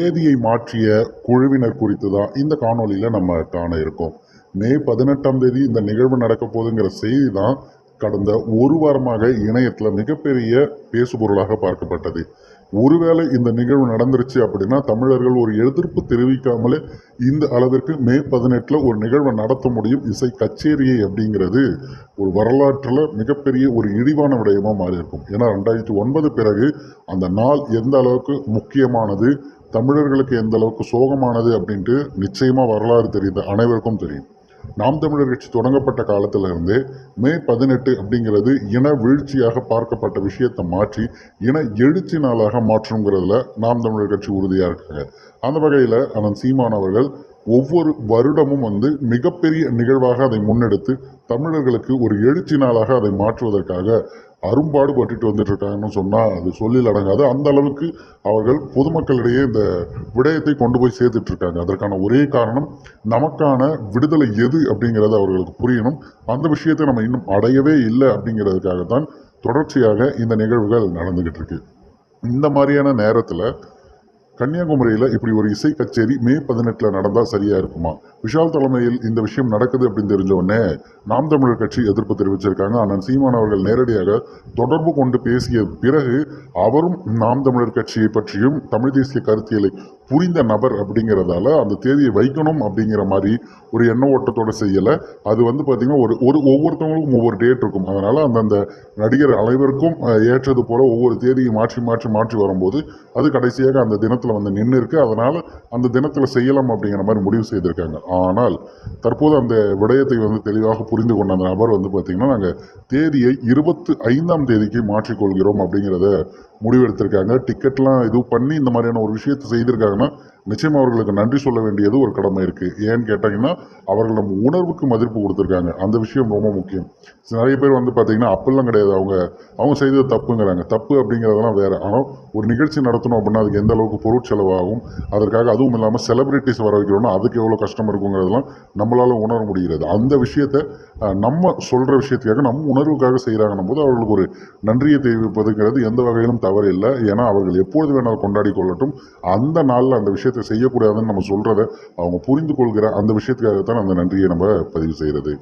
தேதியை மாற்றிய குழுவினர் குறித்து தான் இந்த காணொளியில் நம்ம காண இருக்கோம். மே பதினெட்டாம் தேதி இந்த நிகழ்வு நடக்க போகுதுங்கிற செய்தி தான் கடந்த ஒரு வாரமாக இணையத்தில் மிகப்பெரிய பேசுபொருளாக பார்க்கப்பட்டது. ஒருவேளை இந்த நிகழ்வு நடந்துருச்சு அப்படின்னா தமிழர்கள் ஒரு எதிர்ப்பு தெரிவிக்காமலே இந்த அளவிற்கு மே பதினெட்டில் ஒரு நிகழ்வை நடத்த முடியும். இசை கச்சேரியை அப்படிங்கிறது ஒரு வரலாற்றில் மிகப்பெரிய ஒரு இழிவான விடயமாக மாறி இருக்கும் ஏன்னா ரெண்டாயிரத்தி ஒன்பது பிறகு அந்த நாள் எந்த அளவுக்கு முக்கியமானது தமிழர்களுக்கு எந்த அளவுக்கு சோகமானது அப்படின்ட்டு நிச்சயமாக வரலாறு தெரியுது அனைவருக்கும் தெரியும். நாம் தமிழர் கட்சி தொடங்கப்பட்ட காலத்தில் இருந்தே மே பதினெட்டு அப்படிங்கிறது இன வீழ்ச்சியாக பார்க்கப்பட்ட விஷயத்தை மாற்றி இன எழுச்சி நாளாக மாற்றுங்கிறதுல நாம் தமிழர் கட்சி உறுதியாக இருக்காங்க. அந்த வகையில் அண்ணன் சீமான் அவர்கள் ஒவ்வொரு வருடமும் வந்து மிகப்பெரிய நிகழ்வாக அதை முன்னெடுத்து தமிழர்களுக்கு ஒரு எழுச்சி நாளாக அதை மாற்றுவதற்காக அரும்பாடு பட்டுட்டு வந்துட்டு இருக்காங்கன்னு சொன்னால் அது சொல்லில் அடங்காது அந்த அளவுக்கு அவர்கள் பொதுமக்களிடையே இந்த விடயத்தை கொண்டு போய் சேர்த்துட்டு இருக்காங்க அதற்கான ஒரே காரணம் நமக்கான விடுதலை எது அப்படிங்கிறது அவர்களுக்கு புரியணும். அந்த விஷயத்தை நம்ம இன்னும் அடையவே இல்லை அப்படிங்கிறதுக்காகத்தான் தொடர்ச்சியாக இந்த நிகழ்வுகள் நடந்துகிட்டு இருக்கு இந்த மாதிரியான நேரத்தில் கன்னியாகுமரியில் இப்படி ஒரு இசை கச்சேரி மே பதினெட்டில் நடந்தால் சரியாக இருக்குமா? விஷால் தலைமையில் இந்த விஷயம் நடக்குது அப்படின்னு தெரிஞ்ச உடனே நாம் தமிழர் கட்சி எதிர்ப்பு தெரிவிச்சிருக்காங்க. ஆனால் சீமான் அவர்கள் நேரடியாக தொடர்பு கொண்டு பேசிய பிறகு அவரும் நாம் தமிழர் கட்சியை பற்றியும் தமிழ் தேசிய கருத்தியலை புரிந்த நபர் அப்படிங்கிறதால அந்த தேதியை வைக்கணும் அப்படிங்கிற மாதிரி ஒரு எண்ண ஓட்டத்தோடு செய்யலை. அது வந்து பார்த்திங்கன்னா ஒரு ஒரு ஒவ்வொருத்தவங்களுக்கும் ஒவ்வொரு டேட் இருக்கும். அதனால் அந்தந்த நடிகர் அனைவருக்கும் ஏற்றது போல ஒவ்வொரு தேதியை மாற்றி மாற்றி மாற்றி வரும்போது அது கடைசியாக அந்த தினத்தில் வந்து நின்று இருக்கு அதனால் அந்த தினத்தில் செய்யலாம் அப்படிங்கிற மாதிரி முடிவு செய்திருக்காங்க. ஆனால் தற்போது அந்த விடயத்தை வந்து தெளிவாக புரிந்து கொண்ட அந்த நபர் வந்து பார்த்திங்கன்னா நாங்கள் தேதியை இருபத்து ஐந்தாம் தேதிக்கு மாற்றிக்கொள்கிறோம் அப்படிங்கிறத முடிவெடுத்திருக்காங்க. டிக்கெட்லாம் இது பண்ணி இந்த மாதிரியான ஒரு விஷயத்தை செய்திருக்காங்கன்னா நிச்சயம் அவர்களுக்கு நன்றி சொல்ல வேண்டியது ஒரு கடமை இருக்குது ஏன்னு கேட்டாங்கன்னா அவர்கள் நம்ம உணர்வுக்கு மதிப்பு கொடுத்துருக்காங்க. அந்த விஷயம் ரொம்ப முக்கியம். நிறைய பேர் வந்து பார்த்தீங்கன்னா அப்பெல்லாம் கிடையாது. அவங்க அவங்க செய்தது தப்புங்கிறாங்க. தப்பு அப்படிங்கிறதெல்லாம் வேறு. ஆனால் ஒரு நிகழ்ச்சி நடத்தணும் அப்படின்னா அதுக்கு எந்த அளவுக்கு பொருட்செலவாகும் அதற்காக அதுவும் இல்லாமல் செலிப்ரிட்டிஸ் வர வைக்கிறோம்னா அதுக்கு எவ்வளோ கஷ்டம் இருக்குங்கிறதெல்லாம் நம்மளால் உணர முடிகிறது. அந்த விஷயத்தை நம்ம சொல்கிற விஷயத்துக்காக நம்ம உணர்வுக்காக செய்கிறாங்கன்னும் போது அவர்களுக்கு ஒரு நன்றியை தெரிவிப்பதுங்கிறது எந்த வகையிலும் தவறு இல்லை ஏன்னா அவர்கள் எப்பொழுது வேணாலும் கொண்டாடி கொள்ளட்டும். அந்த நாளில் அந்த விஷயத்தை செய்யக்கூடாதுன்னு நம்ம சொல்கிறத அவங்க புரிந்து கொள்கிற அந்த விஷயத்துக்காகத்தான் அந்த நன்றியை நம்ம பதிவு செய்கிறது